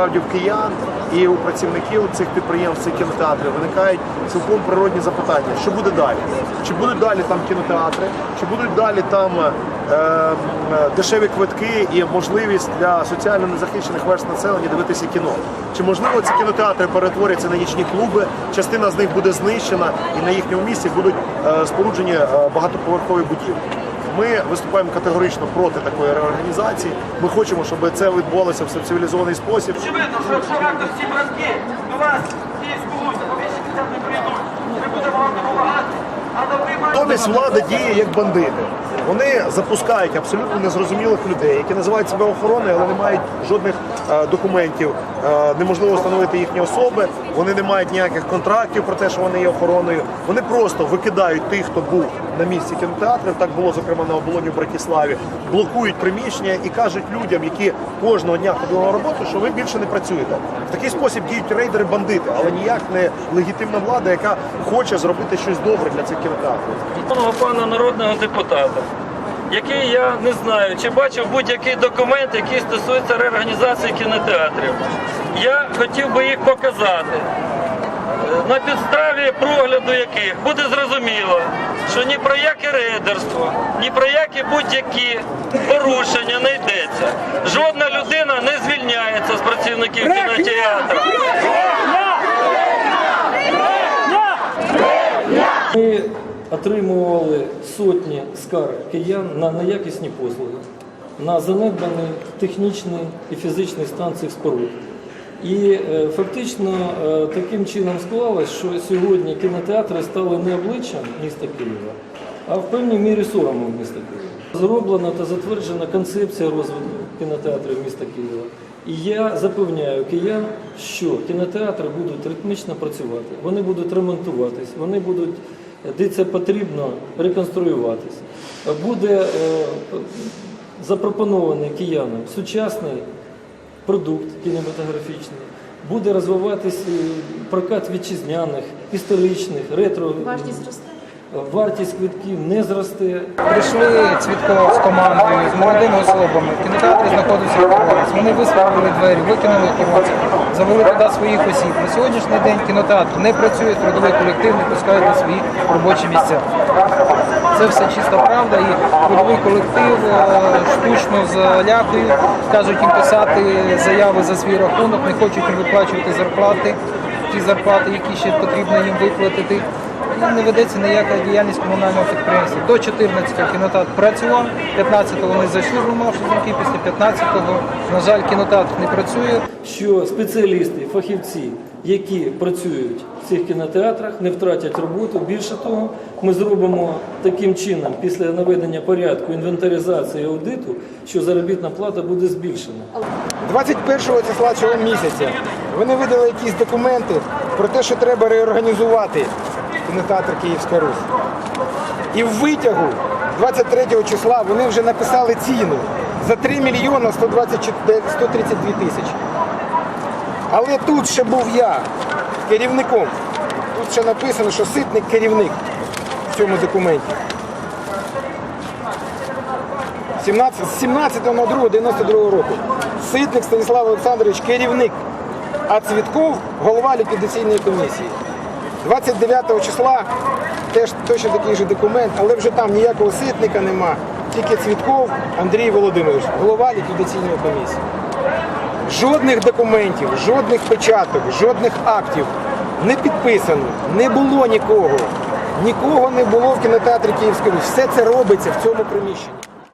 справді в киян і у працівників цих підприємств, цих кінотеатрів виникають цілком природні запитання, що буде далі? Чи будуть далі там кінотеатри, чи будуть далі там е, е, дешеві квитки і можливість для соціально незахищених верст населення дивитися кіно? Чи можливо ці кінотеатри перетворяться на нічні клуби? Частина з них буде знищена і на їхньому місці будуть е, споруджені е, багатоповерхові будівлі. Ми виступаємо категорично проти такої реорганізації. Ми хочемо, щоб це відбувалося в цивілізований спосіб. Очевидно, що якщо раптом всі братки до вас Київську Русь, повіщі там не прийдуть, ми будемо вам допомагати, Натомість влада діє як бандити. Вони запускають абсолютно незрозумілих людей, які називають себе охороною, але не мають жодних е, документів. Е, неможливо встановити їхні особи. Вони не мають ніяких контрактів про те, що вони є охороною. Вони просто викидають тих, хто був на місці кінотеатрів. Так було зокрема на оболоні в Братіславі. Блокують приміщення і кажуть людям, які кожного дня ходили на роботу, що ви більше не працюєте. В такий спосіб діють рейдери-бандити, але ніяк не легітимна влада, яка хоче зробити щось добре для цих кінотеатрів. Пана народного депутата, який я не знаю, чи бачив будь-який документ, який стосується реорганізації кінотеатрів. Я хотів би їх показати. На підставі прогляду яких буде зрозуміло, що ні про яке рейдерство, ні про які будь-які порушення не йдеться. Жодна людина не звільняється з працівників кінотеатру. Ми отримували сотні скарг киян на неякісні послуги, на занедбаний технічний і фізичний стан цих споруд. І е, фактично е, таким чином склалось, що сьогодні кінотеатри стали не обличчям міста Києва, а в певній мірі соромом міста Києва. Зроблена та затверджена концепція розвитку кінотеатрів міста Києва. І я запевняю киян, що кінотеатри будуть ритмічно працювати, вони будуть ремонтуватись, вони будуть, де це потрібно, реконструюватись. Буде е, запропонований киянам сучасний продукт кінематографічний. Буде розвиватись е, прокат вітчизняних, історичних, ретро. Важність росте. Вартість квитків не зросте. Прийшли Цвітков з командою, з молодими особами. В кінотеатрі знаходився охоронець. Вони висвітлили двері, викинули охоронця, завели туди своїх осіб. На сьогоднішній день кінотеатр не працює, трудовий колектив не пускають на свої робочі місця. Це все чиста правда, і трудовий колектив е, штучно залякують, кажуть їм писати заяви за свій рахунок, не хочуть їм виплачувати зарплати, ті зарплати, які ще потрібно їм виплатити. Не ведеться ніяка діяльність комунального підприємства. До 14-го кінотеатр працював, 15-го вони зайшли, зламавши замки, після 15-го, на жаль, кінотеатр не працює. що спеціалісти, фахівці, які працюють в цих кінотеатрах, не втратять роботу. Більше того, ми зробимо таким чином, після наведення порядку, інвентаризації аудиту, що заробітна плата буде збільшена. 21 числа цього місяця вони видали якісь документи про те, що треба реорганізувати кінотеатр Київська Русь. І в витягу 23 числа вони вже написали ціну за 3 мільйона 132 тисячі. Але тут ще був я керівником. Тут ще написано, що ситник керівник в цьому документі. 17, з 17.02.92 року. Ситник Станіслав Олександрович керівник, а Цвітков голова ліквідаційної комісії. 29 числа теж точно такий же документ, але вже там ніякого ситника нема, тільки Цвітков Андрій Володимирович, голова ліквідаційної комісії. Жодних документів, жодних печаток, жодних актів не підписано, не було нікого. Нікого не було в кінотеатрі Київської. Все це робиться в цьому приміщенні.